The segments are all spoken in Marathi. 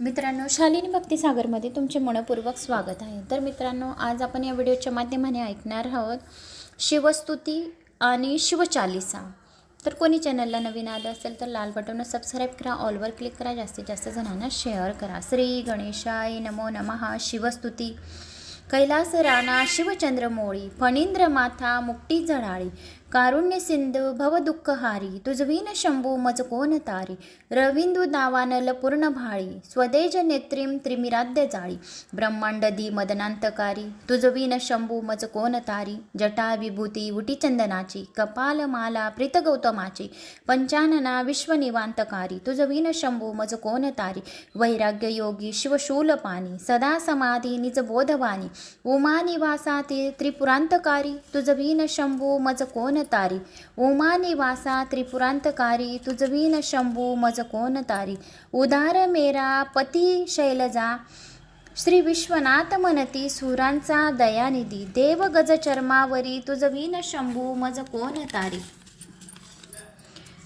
मित्रांनो शालिनी भक्तिसागरमध्ये तुमचे मनपूर्वक स्वागत आहे. तर मित्रांनो आज आपण या व्हिडिओच्या माध्यमाने ऐकणार आहोत शिवस्तुती आणि शिवचालिसा. तर कोणी चॅनलला नवीन आलं असेल तर लाल बटनवर सबस्क्राईब करा ऑलवर क्लिक करा जास्तीत जास्त जणांना शेअर करा. श्री गणेशाय नमो नमहा शिवस्तुती. कैलास राणा शिवचंद्र मोळी फणींद्र माथा मुक्टी जळाळी कारुण्य सिंधू भवदुःखहारी तुझवीन शंभू मज कोण तारी? रविंदू दावानल पूर्ण भाळी स्वदेज नेत्रीम त्रिमिराद्य जाळी. ब्रह्मांड दी मदनांतकारी तुझवीन शंभू मज कोण तारी? जटा विभूती उटी चंदनाची कपाल माला प्रीत गौतमाची. पंचानना विश्वनिवांतकारी तुझवीन शंभू मज कोण तारी? वैराग्य योगी शिवशूल पाणी सदा समाधी निज बोधवाणी उमा निवासा त्रिपुरांतकारी तुझवीन शंभू मज कोण तारी उमा निवासा त्रिपुरांतकारी तुझवीन शंभू मज कोण तारी उदार मेरा पती शैलजा श्री विश्वनाथ मनती सुरांचा दयानिधी देव गज चर्मावरी तुझवीन शंभू मज कोण तारी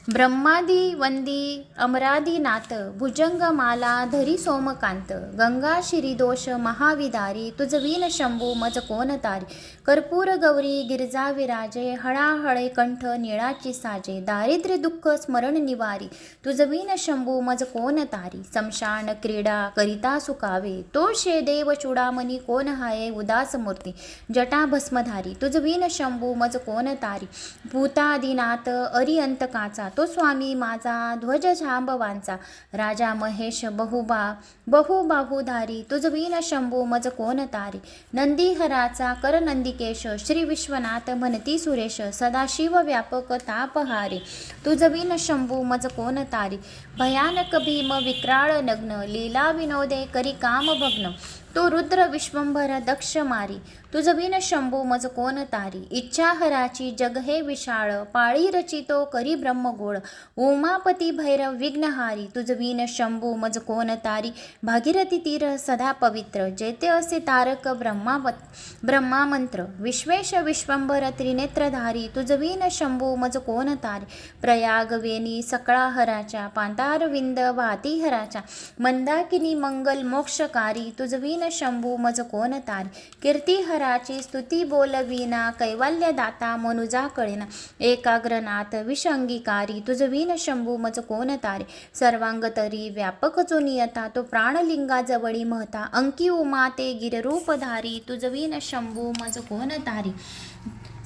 ब्रह्मादी वंदी अमरादीनाथ भुजंगमाला धरी सोमकांत गंगा शिरीदोष महाविदारी तुझवीन शंभू मज कोण तारी कर्पूर गौरी गिरजा विराजे हळाहळे कंठ निळाची साजे दारिद्र्य दुःख स्मरण निवारी तुझवीन शंभू मज कोण तारी समशान क्रीडा करिता सुकावे तो शे देव चुडामणी कोण हाये उदास मूर्ती जटा भस्मधारी तुझवीन शंभू मज कोण तारी भूतादिनाथ अरिअंतकाचा तो स्वामी माझा ध्वज झांबवांचा राजा महेश बहुबा बहुबाहुधारी तुझवीन शंभू मज कोण तारी? नंदीहराचा कर नंदिकेश श्री विश्वनाथ म्हणती सुरेश सदाशिव व्यापक तापहारी तुझवीन शंभू मज कोण तारी? भयानक भीम विक्राळ नग्न लीला विनोदे करी काम भग्न. तो रुद्र विश्वंभर दक्ष मारी. तुझवीन शंभू मज कोण तारी? इच्छाहराची जग हे विशाळ पाळी रचितो करी ब्रह्मगोळ उमापती भैरव विघ्नहारी तुझवीन शंभू मज कोण तारी? भागीरथी तीर सदा पवित्र जेते असे तारक ब्रह्मावत ब्रह्मामंत्र. विश्वेश विश्वंभर त्रिनेत्रधारी तुझवीन शंभू मज कोण तारी? प्रयाग वेणी सकळा हराच्या पांतारविंद वाती हराच्या मंदाकिनी मंगल मोक्षकारी तुझवीन शंभू मज कोण तारी? कीर्ती हराची स्तुती बोलविना कैवल्य दाता मनुजा कळेना. एकाग्रनाथ विषंगीकारी तुझवीन शंभू मज कोण तारे? सर्वांग तरी व्यापक जो नियता तो प्राणलिंगाजवळी महता. अंकी उमा ते गिररूपधारी तुझवीन शंभू मज कोण तारी?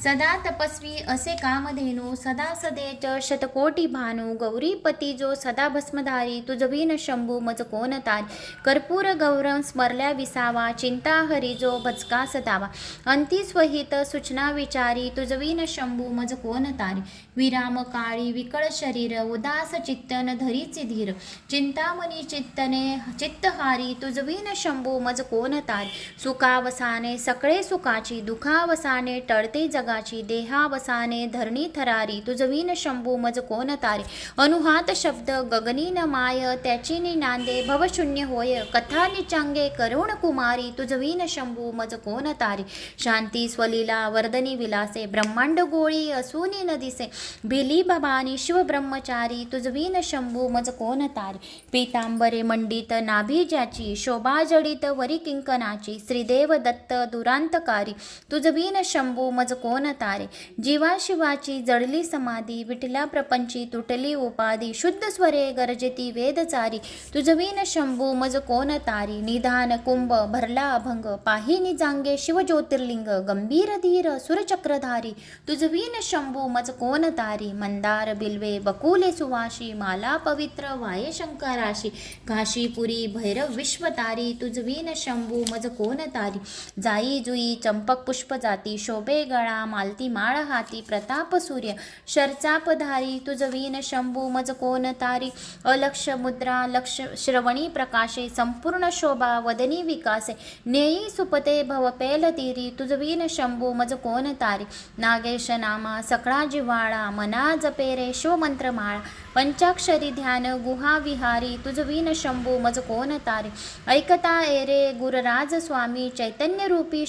सदा तपस्वी असे कामधेनू सदा सदेच शतकोटी भानू गौरीपती जो सदा भस्मधारी तुझवीन शंभू मज कोणतारी कर्पूर गौरव स्मरल्या विसावा चिंता हरी जो भजका सदावा. अंती स्वहित सूचना विचारी तुझवीन शंभू मज कोणतारी विराम काळी विकळ शरीर उदास चित्तन धरीचे धीर. चिंतामणी चित्तने चित्तहारी तुझवीन शंभू मज कोणतारी सुखावसाने सकळे सुखाची दुखावसाने टळते जगाची देहावसाने धरणी थरारी तुझवीन शंभू मज कोण तारी? अनुहात शब्द गगनी न माय त्याची नि नांदे भवशून्य होय कथा निचांगे करुण कुमारी तुझवीन शंभू मज कोण तारी? शांती स्वलीला वर्दनी विलासे ब्रह्मांड गोळी असूनी न दिसे भिली भवानी शिव ब्रह्मचारी तुझवीन शंभू मज कोण तारी? पीतांबरे मंडित नाभी ज्याची शोभा जडित वरी किंकनाची श्रीदेव दत्त दुरांतकारी तुझवीन शंभू मज कोण तारे. जीवा शिवाची जडली समाधी विठला प्रपंची तुटली उपाधी शुद्ध स्वरे गरजती वेदचारी. तुझवीन शंभू मज कोण तारी? निधान कुंभ भरला अभंग पाही निजांगे शिव ज्योतिर्लिंग गंभीर धीर सुरचक्रधारी. तुझवीन शंभू मज कोण तारी? मंदार बिल्वे बकुले सुवाशी माला पवित्र वाय शंकराशी. काशीपुरी भैरव विश्वतारी तुझवीन शंभू मज कोण तारी? जाई जुई चंपक पुष्प जाती शोभे गळा मालती माळ हाती प्रताप सूर्य शरचापधारी तुझवीन शंभू मज कोण तारी अलक्ष मुद्रा लक्ष श्रवणी प्रकाशे संपूर्ण शोभा वदनी विकासे नेई सुपते भवपेल तीरी तुझवीन शंभू मज कोण तारी नागेश नामा सकळा जिव्हाळा मना जपेरे शिवमंत्र माळा पंचाक्षरी ध्यान गुहा विहारी तुझ विन शंभू मज कोण तारी ऐकता एरे गुरराज स्वामी चैतन्य रूपी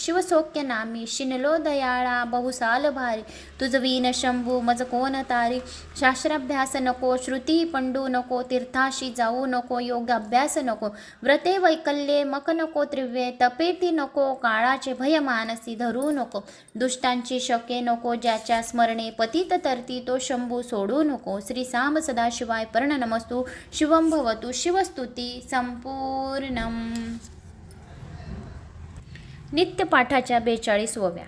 नामी शिनलो दयाळा बहुसाल भारी तुझ विन शंभू मज कोण तारी शास्त्राभ्यास नको श्रुती पंडू नको तीर्थाशी जाऊ नको योग अभ्यास नको व्रते वैकल्ये मक नको त्रिव्ये तपेती नको काळाचे भय मानसी धरू नको दुष्टांची शके नको ज्याच्या स्मरणे पतित तरती तो शंभू सोडू नको श्री साम सदाशिवाय पर्णनमस्तु. शिवम शिवं भवतु. शिवस्तुती संपूर्णम. नित्यपाठाच्या बेचाळीसव्या.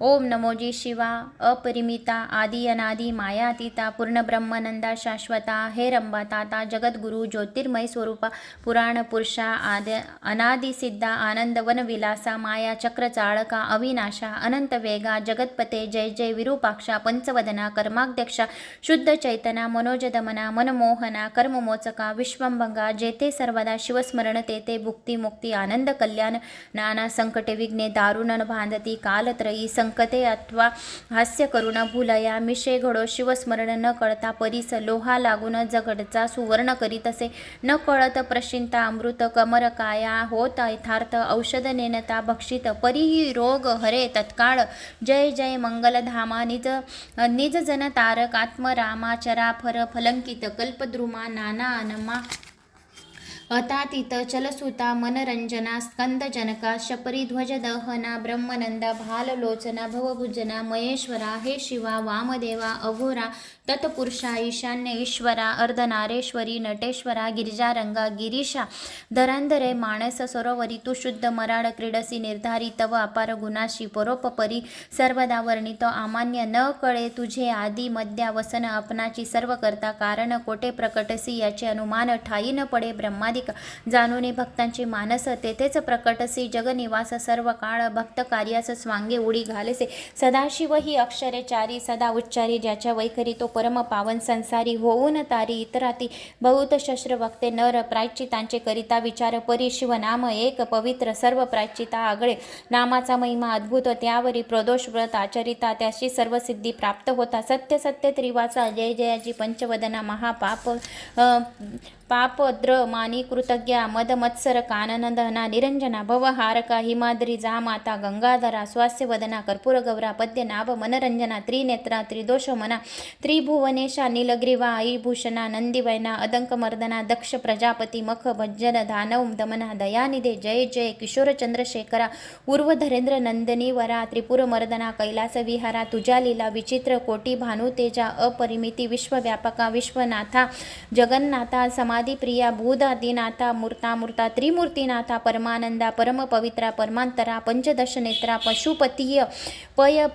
ओम नमोजी शिवा अपरिमिता आदि अनादि मायातीता पूर्णब्रह्मनंदा शाश्वता हे रंबाताता जगद्गुरु ज्योतिर्मय स्वरूपा पुराण पुरुषा आद अनादि सिद्धा आनंद वनविलासा माया चक्र चाळका अविनाशा अनंत वेगा जगतपते जय जय विरूपाक्षा पंचवदना कर्माध्यक्षा शुद्ध चैतना मनोजदमना मनमोहना कर्ममोचका विश्वंभंगा जेथे सर्वदा शिवस्मरण तेथे भुक्ती मुक्ती आनंद कल्याण नाना संकटे विघ्ने दारुण भांधती कालत्रयी शंकते अथवा हास्य करुण भुलया. मिशे घडो शिवस्मरण न कळता परीस लोहा लागून जगडचा सुवर्ण करीत असे. न कळत प्रशिंता अमृत कमर काया. होत यथार्थ औषध नेनता भक्षित. परीही रोग हरे तत्काळ. जय जय मंगलधामा. निज निज जन तारक आत्मरामा. चराफर फलंकित. कल्पद्रुमा. नाना अनमा अतातीत चलसुता मनरंजना स्कंदजनका शपरीध्वज दहना ब्रह्मनंदा भाललोचना भवभुजना महेश्वरा हे शिवा वामदेवा अघोरा तत्पुरुषा ईशान्य ईश्वरा अर्धनारेश्वरी नटेश्वरा गिरिजारंगा गिरीशा धरांधरे मानस सरोवरी तू शुद्ध मराळ क्रीडसी निर्धारी तव अपार गुणाशी परोपपरी सर्वदा वर्णित अमान्य न कळे तुझे आदी मध्या वसन अपनाची सर्व करता कारण कोठे प्रकटसी याचे अनुमान ठाई न पडे ब्रह्मादिक जाणून भक्तांची मानस तेथेच प्रकटसी जगनिवास सर्व काळ भक्त कार्यास स्वांगे उडी घालेसे सदाशिव ही अक्षरे चारी सदा उच्चारी ज्याच्या वैखरी तो परम पावन संसारी होऊन तारी इतराती बहुत शस्त्र वक्ते नर प्रायचितांचे करिता विचार परी शिव नाम एक पवित्र सर्व प्रायचिता आगळे. नामाचा महिमा अद्भुत त्यावरी प्रदोष व्रत आचरिता त्याशी सर्व सिद्धी प्राप्त होता. सत्य सत्य त्रिवाचा जय जयाजी पंचवदना महापाप पापद्र मानी कृतज्ञा मद मत्सर काननदना निरंजना भवहारका हिमाद्री जा माता गंगाधरा स्वास्य वदना कर्पूर गौरा पद्य नाभ मनरंजना त्रिनेत्रा त्रिदोष मना त्रिभुवनेशा नीलग्रीवा आईभूषणा नंदीवैना अदंक मर्दना दक्ष प्रजापती मख भज्जन दानव दमना दयानिधे जय जय किशोर चंद्रशेखरा उर्वधरेंद्र नंदनी वरा त्रिपुर मर्दना कैलास विहारा तुझ्या लीला विचित्र कोटी भानुतेजा अपरिमिती विश्वव्यापका विश्वनाथा जगन्नाथा समा समाधिप्रिया भूदादिनाथा मूर्ता मूर्ता त्रिमूर्तीनाथा परमानंदा परम पवित्रा परमांतरा पंचदश नेत्रा पशुपतीय पय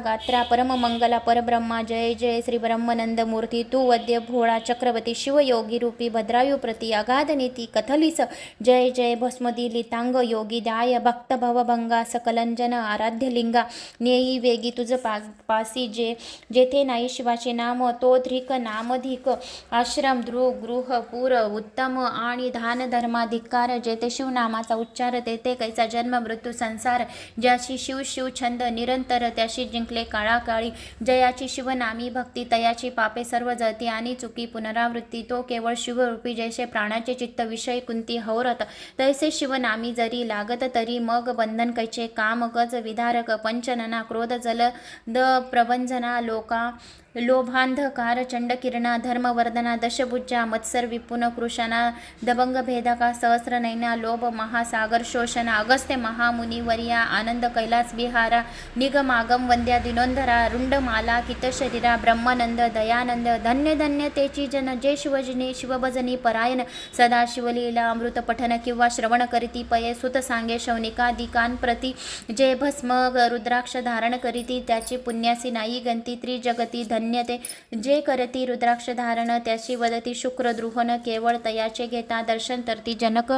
गात्रा परम मंगला परब्रह्मा जय जय श्री ब्रह्मनंद मूर्ती तू वद्य भोळा चक्रवर्ती शिवयोगी रूपी भद्रायू प्रती अगाध नीती कथलिस जय जय भस्मदी लितांग योगी दाय भक्त भवभंगा सकलंजन आराध्य लिंगा नेई वेगी तुझ पा पासी जे जेथे नाही शिवाचे नाम तो ध्रिक नामधिक आश्रम ध्रुव गृह पूर उत्तम आणि धान धर्माधिकार जेथे शिवनामाचा उच्चार तेथे कैसा जन्म मृत्यू संसार ज्याशी शिव शिव छंद निरंतर त्याशी जिंकले काळाकाळी जयाची शिवनामी भक्ती तयाची पापे सर्व जती आणि चुकी पुनरावृत्ती तो केवळ शिवरूपी जैसे प्राणाचे चित्त विषय कुंती हौरत तैसे शिवनामी जरी लागत तरी मग बंधन कैचे काम गज विधारक पंचनना क्रोध जल द प्रबंधना लोका लोभांधकार चंडकिरणा धर्मवर्धना दशभुजा मत्सर विपुन कृषणा दबंग भेदका सहस्रनयना लोभ महासागर शोषणा अगस्त्य महामुनिवर्या आनंद कैलास विहारा निगमागम वंद्या दिनोंधरा रुंडमाला कितशरीरा ब्रह्मानंद दयानंद धन्य धन्य तेची जन जे शिवजनी शिवभजनी परायण सदा शिवलीला अमृत पठन किंवा श्रवण करीती पये सुत सांगे शौनिकादिकांप्रती जे भस्म रुद्राक्ष धारण करीती त्याची पुण्यासी नाही गंती त्रिजगती धन्यते जे करती रुद्राक्ष धारण त्याची वदती शुक्रद्रुहन केवळ तयाचे घेता दर्शन तरती जनक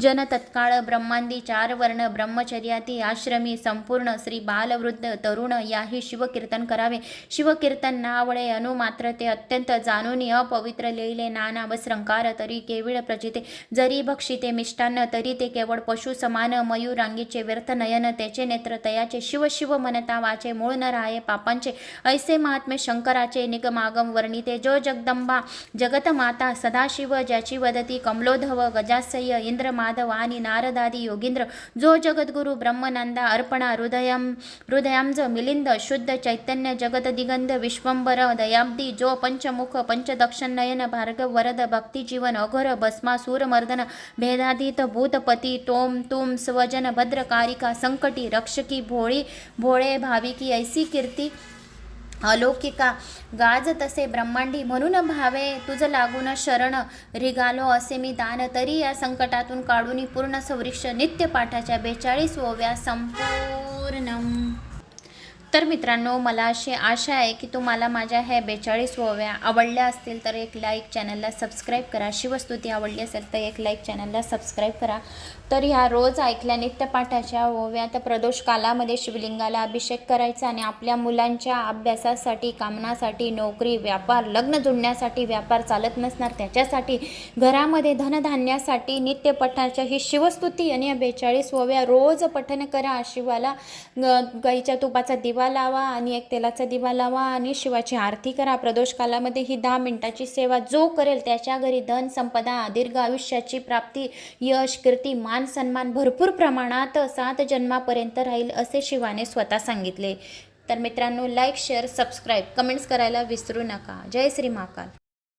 जन तत्काळ ब्रह्मांदी चार वर्ण ब्रह्मचर्याती आश्रमी संपूर्ण श्री बालवृद्ध तरुण याही शिवकीर्तन करावे. शिवकीर्तन नावळे अनुमात्र ते अत्यंत जाणून अपवित्र लिहिले नाना वस्रंकार तरी केविळ प्रचिते. जरी भक्षिते मिष्टान्न तरी ते केवळ पशु समान मयूरांगीचे व्यर्थ नयन त्याचे नेत्र तयाचे शिव शिव मनता वाचे मूळ न राहे पापांचे. ऐसे महात्मे शंकर शंकराचे निगमागम वर्णिते जो जगदंबा जगतमाता सदाशिव ज्याची वदती कमलोधव गजासय इंद्र माधव आणि नारदादी योगींद्र जो जगद्गुरु ब्रह्मनंदा अर्पणा हृदयम हृदयांज मिलिंद शुद्ध चैतन्य जगत दिगंध विश्वंबर दयाब्दी जो पंचमुख पंचदक्षण नयन भार्गव वरद भक्तिजीवन अघोर भस्मा सूरमर्दन भेदाधीत भूतपती टोम तुम स्वजन भद्रकारिका संकटी रक्षकी भोळी भोळे भाविकी ऐसी कीर्ती अलौकिका गाज तसे ब्रह्मांडी. म्हणून भावे तुझ लागून शरण रिगालो असे मी दान. तरी या संकटातून काढून पूर्ण सौरिक्ष नित्य पाठाच्या बेचाळीस ओव्या संपूर्ण तर मित्रांनो मला अशी आशा आहे की तुम्हाला माझ्या ह्या बेचाळीस ओव्या आवडल्या असतील तर एक लाईक चॅनलला सबस्क्राईब करा. शिवस्तुती आवडली असेल तर एक लाईक चॅनलला सबस्क्राईब करा. तर ह्या रोज ऐकल्या नित्यपाठाच्या ओव्या तर प्रदोष कालामध्ये शिवलिंगाला अभिषेक करायचा आणि आपल्या मुलांच्या अभ्यासासाठी कामनासाठी नोकरी व्यापार लग्न जुळण्यासाठी व्यापार चालत नसणार. त्याच्यासाठी घरामध्ये धनधान्यासाठी नित्यपठाच्या ही शिवस्तुती आणि या बेचाळीस ओव्या रोज पठन करा. शिवाला ग- गाईच्या तुपाचा दिवा लावा आणि एक तेलाचा दिवा लावा आणि शिवाची आरती करा. प्रदोष कालामध्ये ही दहा मिनिटाची सेवा जो करेल त्याच्या घरी धन संपदा दीर्घ आयुष्याची प्राप्ती यश कीर्ती मान सन्मान भरपूर प्रमाणात सात जन्मापर्यंत राहील असे शिवाने स्वतः सांगितले. तर मित्रांनो लाईक शेअर सबस्क्राईब कमेंट्स करायला विसरू नका. जय श्री महाकाल.